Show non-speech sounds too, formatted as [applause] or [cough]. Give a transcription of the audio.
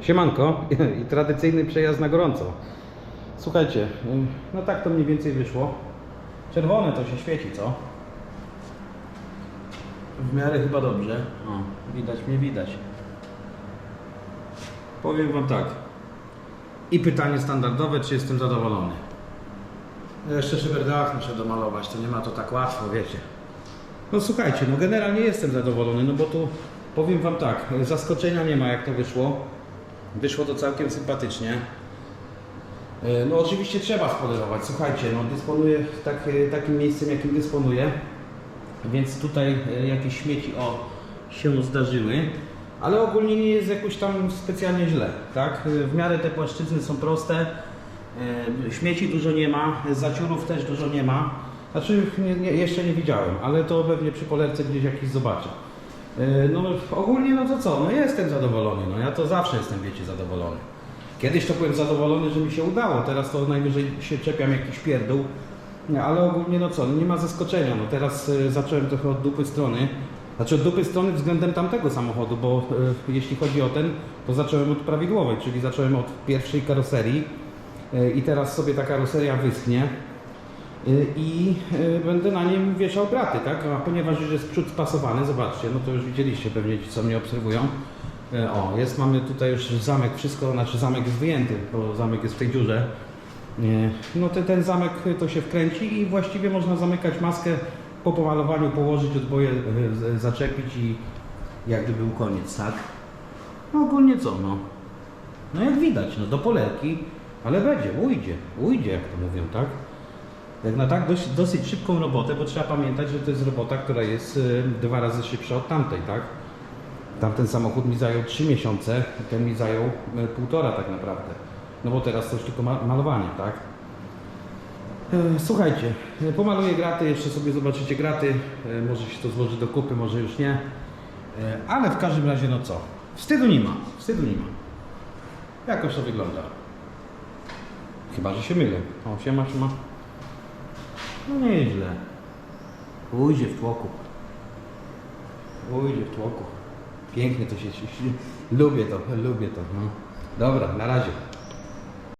Siemanko [laughs] i tradycyjny przejazd na gorąco. Słuchajcie, no tak to mniej więcej wyszło. Czerwone to się świeci, co? W miarę chyba dobrze. O, widać mnie, widać. Powiem Wam tak. I pytanie standardowe, czy jestem zadowolony? No Jeszcze szyberdach muszę domalować, to nie ma to tak łatwo, wiecie. No słuchajcie, no generalnie jestem zadowolony, no bo tu powiem Wam tak, zaskoczenia nie ma jak to wyszło. Wyszło to całkiem sympatycznie. E, No oczywiście trzeba spolerować, słuchajcie, no dysponuję tak, e, takim miejscem jakim dysponuję, więc tutaj e, jakieś śmieci o się zdarzyły, ale ogólnie nie jest jakoś tam specjalnie źle, tak? W miarę te płaszczyzny są proste, śmieci dużo nie ma, zaciurów też dużo nie ma, znaczy nie, nie, jeszcze nie widziałem, ale to pewnie przy polerce gdzieś jakiś zobaczę. E, No ogólnie no to co, no jestem zadowolony, no ja to zawsze jestem, wiecie, zadowolony. Kiedyś to byłem zadowolony, że mi się udało, teraz to najwyżej się czepiam jakiś pierdół, ale ogólnie no co, no nie ma zaskoczenia, no teraz e, zacząłem trochę od dupy strony, znaczy od dupy strony względem tamtego samochodu, bo e, jeśli chodzi o ten, to zacząłem od prawidłowej, czyli zacząłem od pierwszej karoserii. I teraz sobie ta karoseria wyschnie, i y, będę na nim wieszał graty, tak? A ponieważ już jest przód spasowany, zobaczcie, no to już widzieliście pewnie ci, co mnie obserwują. Y, O, jest, mamy tutaj już zamek, wszystko, znaczy zamek jest wyjęty, bo zamek jest w tej dziurze. Y, No ten, zamek y, to się wkręci i właściwie można zamykać maskę po pomalowaniu, położyć odboje, y, zaczepić i jakby był koniec, tak? No ogólnie co, no. No jak widać, no do polerki, ale będzie, ujdzie, ujdzie jak to mówią, tak? Na tak dosyć szybką robotę, bo trzeba pamiętać, że to jest robota, która jest y, dwa razy szybsza od tamtej, tak? Tamten samochód mi zajął 3 miesiące, ten mi zajął y, półtora tak naprawdę. No bo teraz to już tylko ma- malowanie, tak? E, Słuchajcie, e, pomaluję graty, jeszcze sobie zobaczycie graty, e, może się to złoży do kupy, może już nie. E, Ale w każdym razie no co? Wstydu nie ma, wstydu nie ma. Jakoś to wygląda. Chyba, że się mylę. O, siema, siema. No nieźle. Ujdzie w tłoku. Ujdzie w tłoku. Pięknie to się... [laughs] Lubię to, lubię to. No. Dobra, na razie.